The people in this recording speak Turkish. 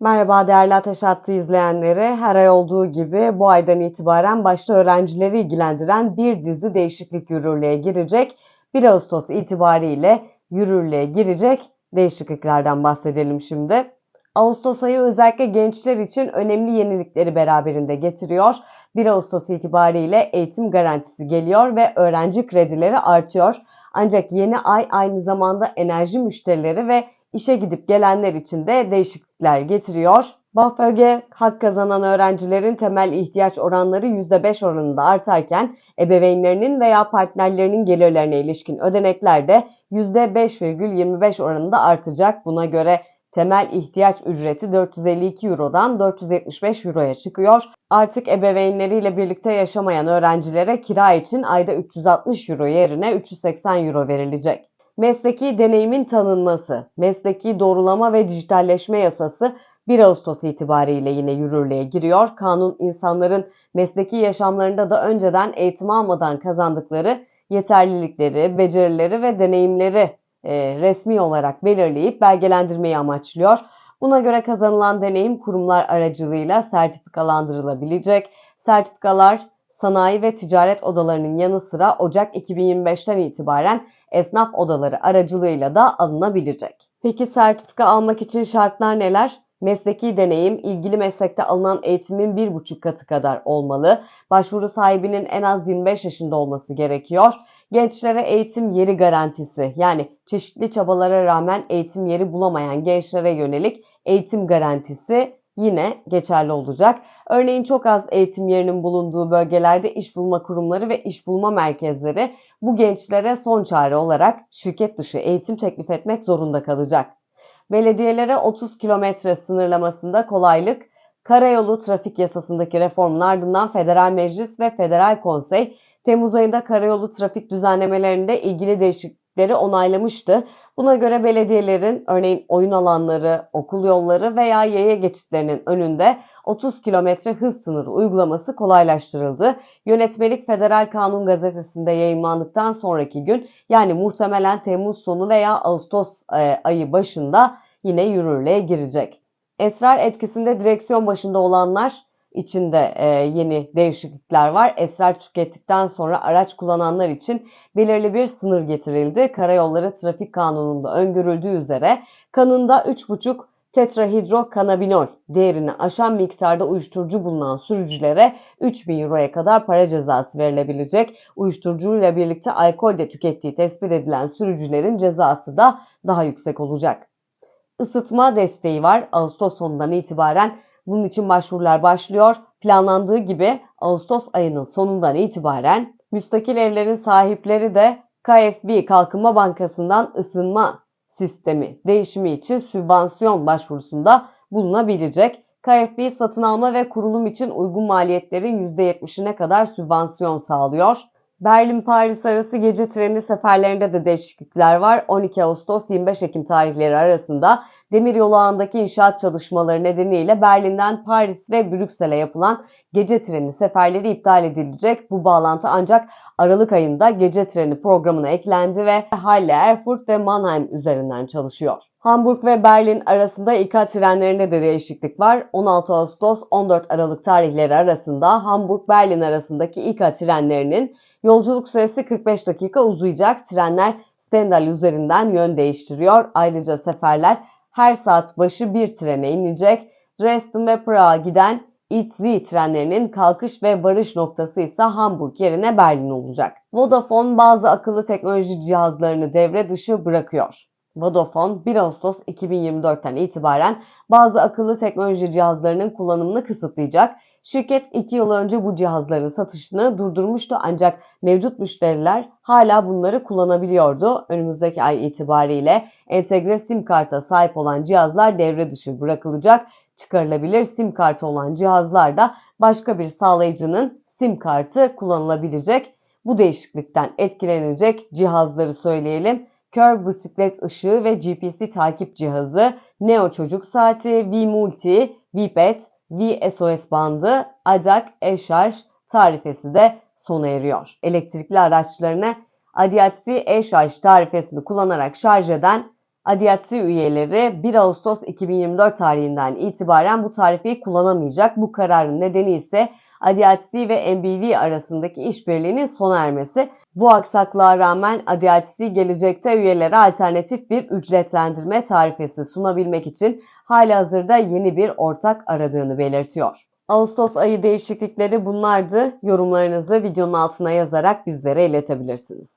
Merhaba değerli Ateş Hattı izleyenleri. Her ay olduğu gibi bu aydan itibaren başta öğrencileri ilgilendiren bir dizi değişiklik yürürlüğe girecek. 1 Ağustos itibariyle yürürlüğe girecek değişikliklerden bahsedelim şimdi. Ağustos ayı özellikle gençler için önemli yenilikleri beraberinde getiriyor. 1 Ağustos itibariyle eğitim garantisi geliyor ve öğrenci kredileri artıyor. Ancak yeni ay aynı zamanda enerji müşterileri ve işe gidip gelenler için de değişiklikler getiriyor. BAFÖG hak kazanan öğrencilerin temel ihtiyaç oranları %5 oranında artarken ebeveynlerinin veya partnerlerinin gelirlerine ilişkin ödenekler de %5,25 oranında artacak. Buna göre temel ihtiyaç ücreti 452 Euro'dan 475 Euro'ya çıkıyor. Artık ebeveynleriyle birlikte yaşamayan öğrencilere kira için ayda 360 Euro yerine 380 Euro verilecek. Mesleki deneyimin tanınması, mesleki doğrulama ve dijitalleşme yasası 1 Ağustos itibariyle yine yürürlüğe giriyor. Kanun insanların mesleki yaşamlarında da önceden eğitim almadan kazandıkları yeterlilikleri, becerileri ve deneyimleri e, resmi olarak belirleyip belgelendirmeyi amaçlıyor. Buna göre kazanılan deneyim kurumlar aracılığıyla sertifikalandırılabilecek. Sertifikalar sanayi ve ticaret odalarının yanı sıra Ocak 2025'ten itibaren esnaf odaları aracılığıyla da alınabilecek. Peki sertifika almak için şartlar neler? Mesleki deneyim, ilgili meslekte alınan eğitimin bir buçuk katı kadar olmalı. Başvuru sahibinin en az 25 yaşında olması gerekiyor. Gençlere eğitim yeri garantisi yani çeşitli çabalara rağmen eğitim yeri bulamayan gençlere yönelik eğitim garantisi yine geçerli olacak. Örneğin çok az eğitim yerinin bulunduğu bölgelerde iş bulma kurumları ve iş bulma merkezleri bu gençlere son çare olarak şirket dışı eğitim teklif etmek zorunda kalacak. Belediyelere 30 kilometre sınırlamasında kolaylık, karayolu trafik yasasındaki reformun ardından Federal Meclis ve Federal Konsey Temmuz ayında karayolu trafik düzenlemelerinde ilgili değişiklikleri onaylamıştı. Buna göre belediyelerin örneğin oyun alanları, okul yolları veya yaya geçitlerinin önünde 30 kilometre hız sınırı uygulaması kolaylaştırıldı. Yönetmelik Federal Kanun Gazetesi'nde yayınlandıktan sonraki gün yani muhtemelen Temmuz sonu veya Ağustos e, ayı başında yine yürürlüğe girecek. Esrar etkisinde direksiyon başında olanlar için de e, yeni değişiklikler var. Esrar tükettikten sonra araç kullananlar için belirli bir sınır getirildi. Karayolları Trafik Kanunu'nda öngörüldüğü üzere kanında 3,5 tetrahidrokanabinol değerini aşan miktarda uyuşturucu bulunan sürücülere 3000 euroya kadar para cezası verilebilecek. Uyuşturucuyla birlikte alkol de tükettiği tespit edilen sürücülerin cezası da daha yüksek olacak. Isıtma desteği var. Ağustos sonundan itibaren bunun için başvurular başlıyor. Planlandığı gibi Ağustos ayının sonundan itibaren müstakil evlerin sahipleri de KFB Kalkınma Bankası'ndan ısınma sistemi değişimi için sübvansiyon başvurusunda bulunabilecek. KFB satın alma ve kurulum için uygun maliyetlerin %70'ine kadar sübvansiyon sağlıyor. Berlin-Paris arası gece treni seferlerinde de değişiklikler var. 12 Ağustos-25 Ekim tarihleri arasında demiryolu ağındaki inşaat çalışmaları nedeniyle Berlin'den Paris ve Brüksel'e yapılan gece treni seferleri iptal edilecek. Bu bağlantı ancak Aralık ayında gece treni programına eklendi ve Halle, Erfurt ve Mannheim üzerinden çalışıyor. Hamburg ve Berlin arasında İK trenlerinde de değişiklik var. 16 Ağustos 14 Aralık tarihleri arasında Hamburg-Berlin arasındaki İK trenlerinin yolculuk süresi 45 dakika uzayacak. Trenler Stendal üzerinden yön değiştiriyor. Ayrıca seferler her saat başı bir trene inecek. Dresden ve Prag'a giden ITZ trenlerinin kalkış ve varış noktası ise Hamburg yerine Berlin olacak. Vodafone bazı akıllı teknoloji cihazlarını devre dışı bırakıyor. Vodafone 1 Ağustos 2024'ten itibaren bazı akıllı teknoloji cihazlarının kullanımını kısıtlayacak. Şirket 2 yıl önce bu cihazların satışını durdurmuştu ancak mevcut müşteriler hala bunları kullanabiliyordu. Önümüzdeki ay itibariyle entegre sim karta sahip olan cihazlar devre dışı bırakılacak. Çıkarılabilir sim kartı olan cihazlarda başka bir sağlayıcının sim kartı kullanılabilecek. Bu değişiklikten etkilenecek cihazları söyleyelim. Kör bisiklet ışığı ve GPS takip cihazı, Neo çocuk saati, V Multi, V-Pad, V-SOS bandı, ADAC e-şarj tarifesi de sona eriyor. Elektrikli araçlarını ADAC e-şarj tarifesini kullanarak şarj eden ADIATSİ üyeleri 1 Ağustos 2024 tarihinden itibaren bu tarifeyi kullanamayacak. Bu kararın nedeni ise ADIATSİ ve MBV arasındaki işbirliğinin sona ermesi. Bu aksaklığa rağmen ADIATSİ gelecekte üyelere alternatif bir ücretlendirme tarifesi sunabilmek için halihazırda yeni bir ortak aradığını belirtiyor. Ağustos ayı değişiklikleri bunlardı. Yorumlarınızı videonun altına yazarak bizlere iletebilirsiniz.